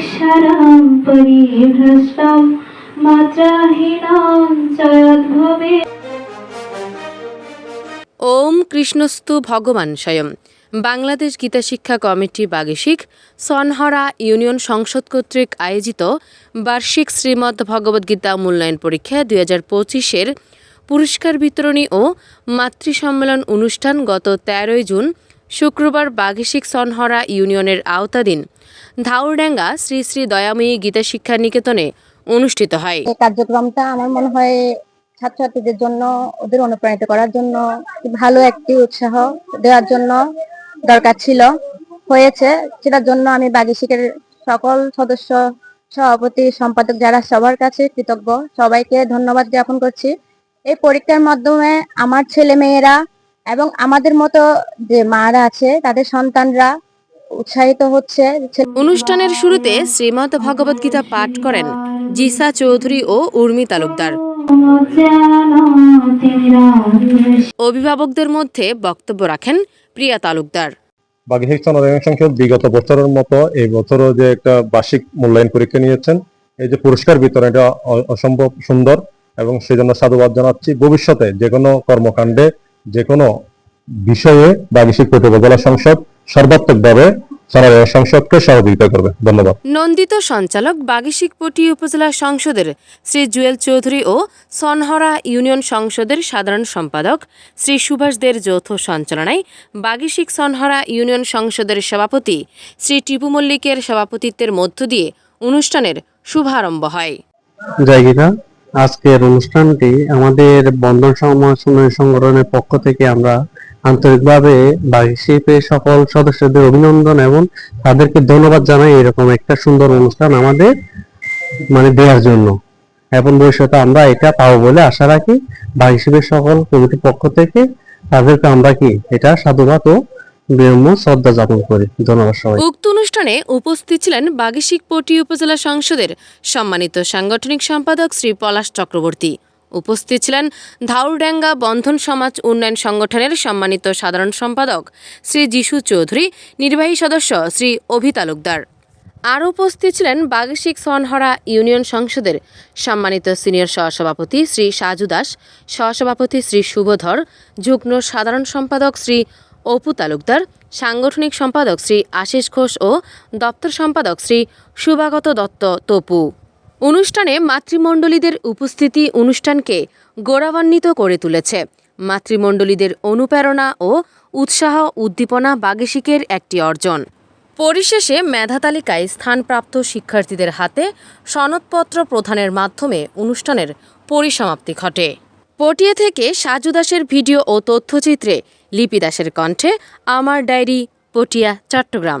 অক্ষরাম পরিভ্রষ্টম মাত্রাহীনম চয়দ্ভবে ওম কৃষ্ণস্তু ভগবান স্বয়ং। বাংলাদেশ গীতা শিক্ষা কমিটি বাগেশিক, সনহরা ইউনিয়ন সংসদ কর্তৃক আয়োজিত বার্ষিক শ্রীমদ্ ভগবদ্গীতা মূল্যায়ন পরীক্ষা দুই হাজার পঁচিশের পুরস্কার বিতরণী ও মাতৃ সম্মেলন অনুষ্ঠান গত তেরোই জুন শুক্রবার বাগেশিক সনহরা ইউনিয়নের আওতাধীন ধাউরডাঙ্গা শ্রী শ্রী দয়াময়ী গীতা শিক্ষা নিকেতনে অনুষ্ঠিত হয়। এই কার্যক্রমটা আমার মনে হয় ছাত্রছাত্রীদের জন্য, ওদের অনুপ্রাণিত করার জন্য ভালো একটি উৎসাহ দেওয়ার জন্য দরকার ছিল, হয়েছে। সেটার জন্য আমি বাগিশিকের সকল সদস্য, সভাপতি, সম্পাদক যারা সবার কাছে কৃতজ্ঞ, সবাইকে ধন্যবাদ জ্ঞাপন করছি। এই পরীক্ষার মাধ্যমে আমার ছেলে মেয়েরা এবং আমাদের মতো যে মারা আছে তাদের সন্তানরা উৎসাহিত হচ্ছে অনুষ্ঠানের শুরুতে শ্রীমদ্ গীতা পাঠ করেন জিসা চৌধুরী ও উর্মি তালুকদার। অভিভাবকদের মধ্যে বক্তব্য রাখেন প্রিয়া তালুকদার। চন্দ্রযান সংসদ বিগত বছরের মতো এই বছরও যে একটা বার্ষিক মূল্যায়ন পরীক্ষা নিয়েছেন এই যে পুরস্কার বিতরণ এটা অসম্ভব সুন্দর এবং সেজন্য সাধুবাদ জানাচ্ছি। ভবিষ্যতে যে কোনো কর্মকাণ্ডে যে কোনো বিষয়ে বাগিশিক প্রতিভা সংসদ সর্বাত্মকভাবে চন্দ্রযান সংসদকে সহযোগিতা করবে। ধন্যবাদ। নন্দিত সঞ্চালক বাগিশিকপটি উপজেলা সংসদের শ্রী জুয়েল চৌধুরী ও সনহরা ইউনিয়ন সংসদের সাধারণ সম্পাদক শ্রী সুভাষ দের যৌথ সঞ্চালনায় বাগিশিক সনহরা ইউনিয়ন সংসদের সভাপতি শ্রী টিপু মল্লিকের সভাপতিত্বের মধ্য দিয়ে অনুষ্ঠানের শুভারম্ভ হয়। জয় আজকের অনুষ্ঠানটি আমাদের বন্ধন সমাজ সংগঠনের পক্ষ থেকে আমরা আন্তরিকভাবে বার্ষিকের সকল সদস্যদের অভিনন্দন এবং তাদেরকে ধন্যবাদ জানাই এরকম একটা সুন্দর অনুষ্ঠান আমাদের মানে দেওয়ার জন্য। এবং ভবিষ্যতে আমরা এটা পাবো বলে আশা রাখি। বার্ষিকের সকল কমিটির পক্ষ থেকে তাদেরকে আমরা কি, এটা সাধুবাদ ও উক্ত অনুষ্ঠানে উপস্থিত ছিলেন বাগিশিকপটি উপজেলা সংসদের সম্মানিত সাংগঠনিক সম্পাদক শ্রী পলাশ চক্রবর্তী। উপস্থিত ছিলেন ধাউরডাঙ্গা বন্ধন সমাজ উন্নয়ন সংগঠনের সম্মানিত সাধারণ সম্পাদক শ্রী যিশু চৌধুরী, নির্বাহী সদস্য শ্রী অভি তালুকদার। আরও উপস্থিত ছিলেন বাগেশিক সনহরা ইউনিয়ন সংসদের সম্মানিত সিনিয়র সহসভাপতি শ্রী সাজু দাস, সহসভাপতি শ্রী শুভধর, যুগ্ম সাধারণ সম্পাদক শ্রী অপু তালুকদার, সাংগঠনিক সম্পাদক শ্রী আশিস ঘোষ ও দপ্তর সম্পাদক শ্রী শুভাগত দত্ত তপু। অনুষ্ঠানে মাতৃমণ্ডলীদের উপস্থিতি অনুষ্ঠানকে গৌরবান্বিত করে তুলেছে। মাতৃমণ্ডলীদের অনুপ্রেরণা ও উৎসাহ উদ্দীপনা বাগেশিকের একটি অর্জন। পরিশেষে মেধা তালিকায় স্থানপ্রাপ্ত শিক্ষার্থীদের হাতে সনদপত্র প্রদানের মাধ্যমে অনুষ্ঠানের পরিসমাপ্তি ঘটে। পটিয়া থেকে সাজু দাসের ভিডিও ও তথ্যচিত্রে লিপি দাসের কণ্ঠে আমার ডায়েরি পটিয়া চট্টগ্রাম।